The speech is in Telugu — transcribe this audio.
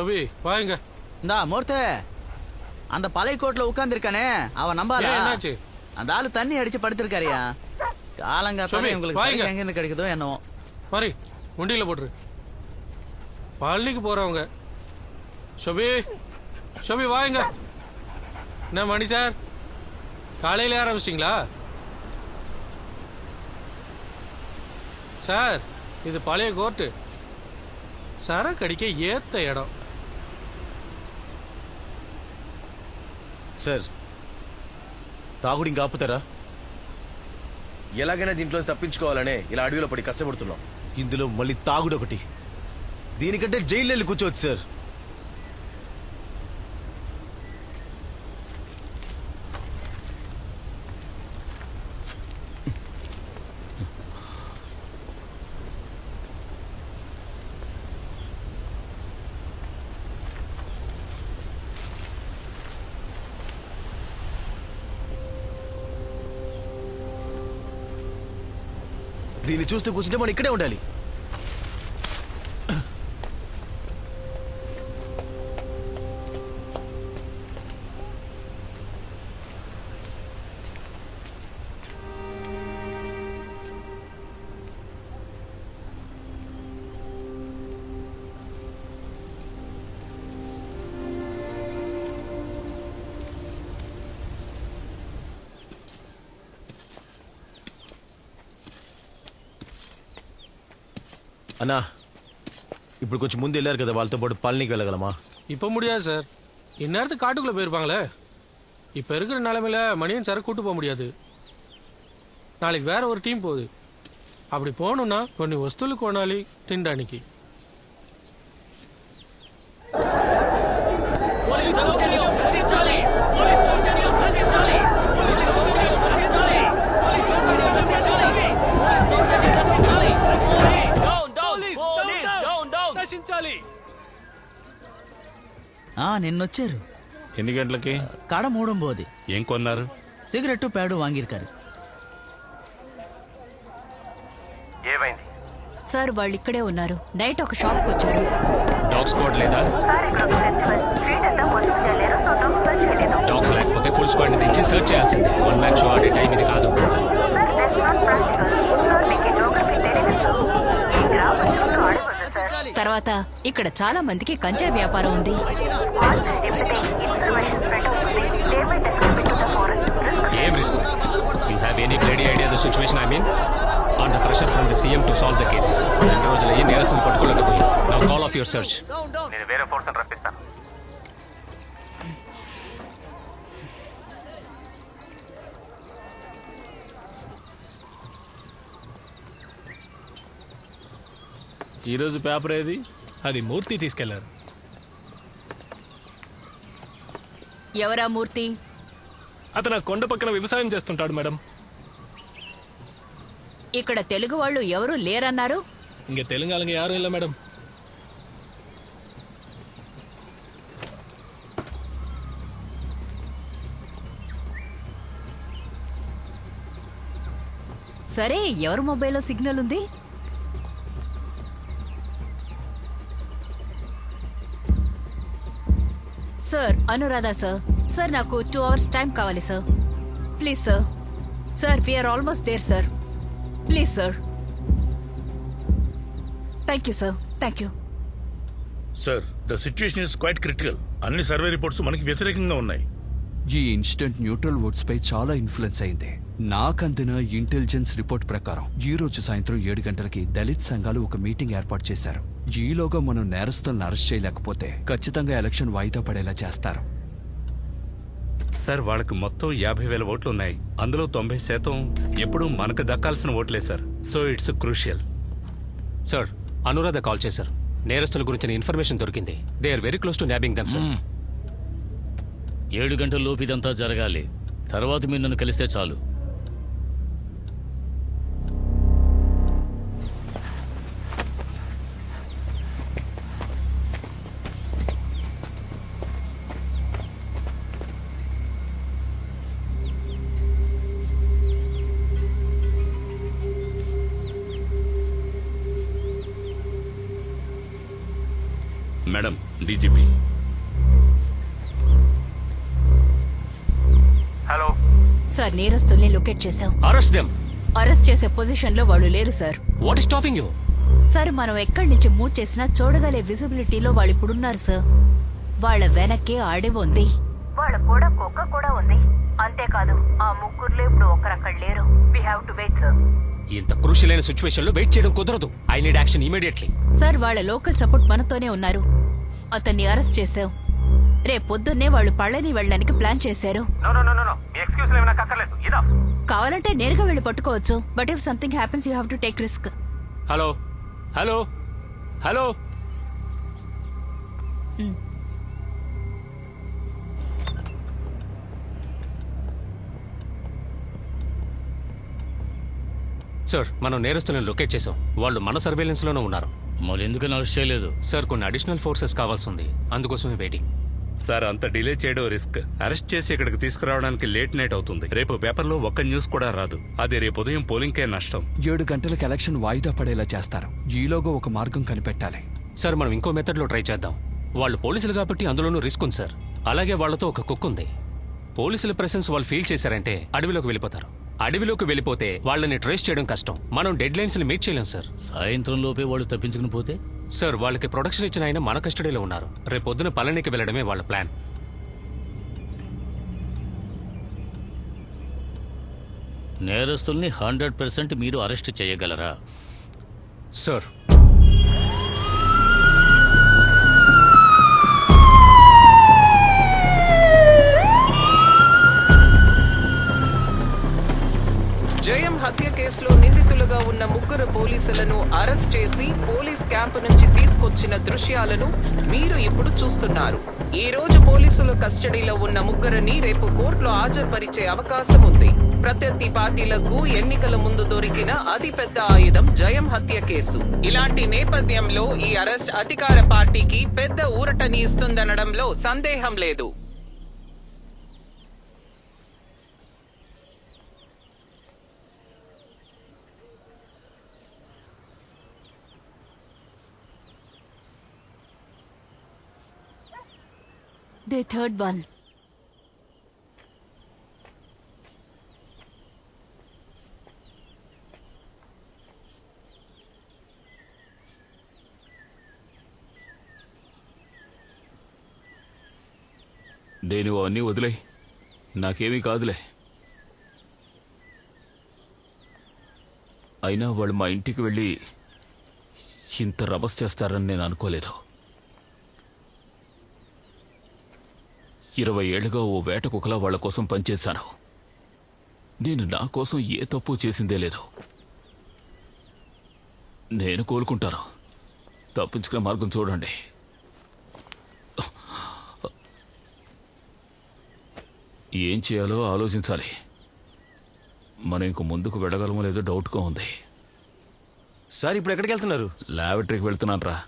சபி வாங்க. இந்தா மூர்த்து. அந்த பழைய கோட்ல உட்கார்ந்திருக்கானே அவன் நம்பால ஏன், என்னாச்சு? அந்த ஆளு தண்ணி அடிச்சு படுத்திருக்காருயா? காலங்காத்தால உங்களுக்கு. சரக்கு எங்க கிடைக்குதோ என்னவோ. மாதிரி உண்டியில போட்டுரு. பழனிக்கு போறவங்க. சபி சபி வாங்க. என்ன மணி சார்? காலையில ஆரம்பிச்சிட்டிங்களா? சார் இது பழைய கோர்ட்டு சரக்கு அடிக்க ஏத்த இடம். సార్ తాగుడు ఇంకా ఆపుతారా? ఎలాగైనా దీంట్లో తప్పించుకోవాలనే ఇలా అడవిలో పడి కష్టపడుతున్నాం. ఇందులో మళ్ళీ తాగుడు ఒకటి. దీనికంటే జైలు వెళ్ళి కూర్చోవచ్చు సార్. దీన్ని చూస్తూ కూర్చుంటే మనం ఇక్కడే ఉండాలి. అన్నా ఇప్పుడు కొంచెం ముందు వెళ్ళారు కదా వాళ్ళతో పాటు పళనికి వెళ్ళగలమా இப்போ முடியாது சார் இந்நேரத்துக்கு காட்டுக்குள்ள போயிருப்பாங்களே இப்போ இருக்கிற நிலைமையில மணியன் சரக்கு கூட்டு போக முடியாது நாளைக்கு வேற ஒரு டீம் పోదు அப்படி போகணும்னா కొన్ని వస్తువులు కొనాలి తినడానికి నిన్నొచ్చారు. ఎన్ని గంటలకి? కడ మూడుంబోది. ఏం కొన్నారు? Cigarette pad వాంగిరుకారు. సార్ వాళ్ళు ఇక్కడే ఉన్నారు. నైట్ ఒక షాప్కి వచ్చారు డాగ్ స్క్వాడ్ లేదా డాగ్స్ లేకపోతే ఫుల్ స్క్వాడ్ని తెచ్చి సెర్చ్ చేయాల్సిందే. వన్ మ్యాన్ షో ఆడే టైం ఇది కాదు. తర్వాత ఇక్కడ చాలా మందికి కంచా వ్యాపారం ఉంది ఏం risk any clear idea the situation I mean under pressure from the CM to solve the case రెండు రోజులు ఏ నేరస్తులు పట్టుకోలేకపోయి. నా కాల్ ఆఫ్ యువర్ సెర్చ్ నేను వేరే ఫోర్స్ రప్పిస్తాను. ఈరోజు పేపర్ ఏది? అది మూర్తి తీసుకెళ్ళారు. ఎవరా మూర్తి? అతను కొండ పక్కన వ్యవసాయం చేస్తుంటాడు మేడం. ఇక్కడ తెలుగు వాళ్ళు ఎవరూ లేరన్నారు இங்க தெலுங்காலங்க யாரும் இல்ல மேடம் సరే ఎవరి మొబైల్లో సిగ్నల్ ఉంది సార్ అనురాధ సార్ సార్ నాకు టూ అవర్స్ టైం కావాలి sir please sir sir we're almost there sir Please sir. Thank you sir thank you sir the situation is quite critical. అన్ని సర్వే రిపోర్ట్స్ మనకి వ్యతిరేకంగా ఉన్నాయి. ఈ ఇన్సిడెంట్ న్యూట్రల్ ఓట్స్ పై చాలా ఇన్ఫ్లుయెన్స్ అయింది. నాకందిన ఇంటెలిజెన్స్ రిపోర్ట్ ప్రకారం ఈ రోజు సాయంత్రం ఏడు గంటలకి దళిత్ సంఘాలు ఒక మీటింగ్ ఏర్పాటు చేశారు. ఈలోగా మనం నేరస్తులను అరెస్ట్ చేయలేకపోతే ఖచ్చితంగా ఎలక్షన్ వాయిదా పడేలా చేస్తారు. సార్ వాళ్ళకి మొత్తం యాభై వేల ఓట్లు ఉన్నాయి. అందులో తొంభై శాతం ఎప్పుడు మనకు దక్కాల్సిన ఓట్లే sir. So it's crucial. Sir Anuradha call చేశారు. నేరస్తుల గురించిన ఇన్ఫర్మేషన్ దొరికింది. They are very close to nabbing them sir. ఏడు గంటల లోపు ఇదంతా జరగాలి. తర్వాత మీరు నన్ను కలిస్తే చాలు. Madam DGP. హలో. సార్ నేరస్తుల్ని లొకేట్ చేశాం. అరెస్ట్ దెమ్ అరెస్ట్ చేసే పొజిషన్లో వాళ్ళు లేరు sir. What is stopping you sir మనం ఎక్కడి నుంచి మూవ్ చేసినా చూడగలే విజిబిలిటీలో వాళ్ళు ఇప్పుడున్నారు సార్. వాళ్ళ వెనక్కి అడవి ఉంది. వాళ్ళ కూడా కుక్క కూడా ఉంది. అంతేకాదు ఆ ముగ్గురులో ఇప్పుడు ఒకరు అక్కడ లేరు. We have to wait sir ఇంత క్రూషియల్ అయిన సిచ్యువేషన్లో వెయిట్ చేయడం కుదరదు. I need action immediately sir వాళ్ళ లోకల్ సపోర్ట్ మనతోనే ఉన్నారు. అతన్ని అరెస్ట్ చేశాం రేపు పొద్దున్నే వాళ్ళు పళ్ళని వెళ్ళడానికి ప్లాన్ చేశారు. నో నో నో నో మీ ఎక్స్క్యూజ్ ఏమైనా అక్కర్లేదు ఇదా. కావాలంటే నేరుగా వెళ్ళి పట్టుకోవచ్చు. But if something happens you have to take risk hello hello hello sir మనం నేరస్తులను లొకేట్ చేసాం వాళ్ళు మన సర్వేలెన్స్లోనే ఉన్నారు. మరి ఎందుకని అరెస్ట్ చేయలేదు? సార్ కొన్ని అడిషనల్ ఫోర్సెస్ కావాల్సి ఉంది అందుకోసమే వెయిటింగ్ సార్ అంత డిలే చేయడం రిస్క్. అరెస్ట్ చేసి ఇక్కడికి తీసుకురావడానికి లేట్ నైట్ అవుతుంది. రేపు పేపర్లో ఒక్క న్యూస్ కూడా రాదు. అది రేపు ఉదయం పోలింగ్కే నష్టం. ఏడు గంటలకు ఎలక్షన్ వాయిదా పడేలా చేస్తారు. ఈలోగా ఒక మార్గం కనిపెట్టాలి. సార్ మనం ఇంకో మెథడ్లో ట్రై చేద్దాం. వాళ్ళు పోలీసులు కాబట్టి అందులోనూ రిస్క్ ఉంది సార్. అలాగే వాళ్ళతో ఒక కుక్ ఉంది. పోలీసుల ప్రెసెన్స్ వాళ్ళు ఫీల్ చేశారంటే అడవిలోకి వెళ్ళిపోతారు. అడవిలోకి వెళ్ళిపోతే వాళ్ళని ట్రేస్ చేయడం కష్టం. మనం డెడ్ లైన్స్ని మీట్ చేయలేం సార్. సాయంత్రం లోపే వాళ్ళు తప్పించుకుని పోతే? సార్ వాళ్ళకి ప్రొడక్షన్ ఇచ్చిన ఆయన మన కస్టడీలో ఉన్నారు. రేపు పొద్దున పళనికి వెళ్ళడమే వాళ్ళ ప్లాన్. నేరస్తుల్ని హండ్రెడ్ పర్సెంట్ మీరు అరెస్ట్ చేయగలరా? సార్. జయం హత్య కేసులో నిందితులుగా ఉన్న ముగ్గురు పోలీసులను అరెస్ట్ చేసి పోలీస్ క్యాంపు నుంచి తీసుకొచ్చిన దృశ్యాలను మీరు ఇప్పుడు చూస్తున్నారు. ఈ రోజు పోలీసుల కస్టడీలో ఉన్న ముగ్గురిని రేపు కోర్టులో హాజరుపరిచే అవకాశం ఉంది. ప్రత్యర్థి పార్టీలకు ఎన్నికల ముందు దొరికిన అతిపెద్ద ఆయుధం జయం హత్య కేసు. ఇలాంటి నేపథ్యంలో ఈ అరెస్ట్ అధికార పార్టీకి పెద్ద ఊరటని ఇస్తుందనడంలో సందేహం లేదు. The third one. నేను అవన్నీ వదిలే నాకేమీ కాదులే. అయినా వాళ్ళు మా ఇంటికి వెళ్ళి ఇంత రభస్ చేస్తారని నేను అనుకోలేదు. ఇరవై ఏళ్ళుగా ఓ వేట కుక్కలా వాళ్ళ కోసం పనిచేశాను. నేను నా కోసం ఏ తప్పు చేసిందే లేదు. నేను కోలుకుంటాను. తప్పించుకునే మార్గం చూడండి. ఏం చేయాలో ఆలోచించాలి. మనం ఇంక ముందుకు వెళ్ళగలమో లేదో డౌట్గా ఉంది. సార్ ఇప్పుడు ఎక్కడికి వెళ్తున్నారు? లాబొరేటరీకి వెళ్తున్నాను రా.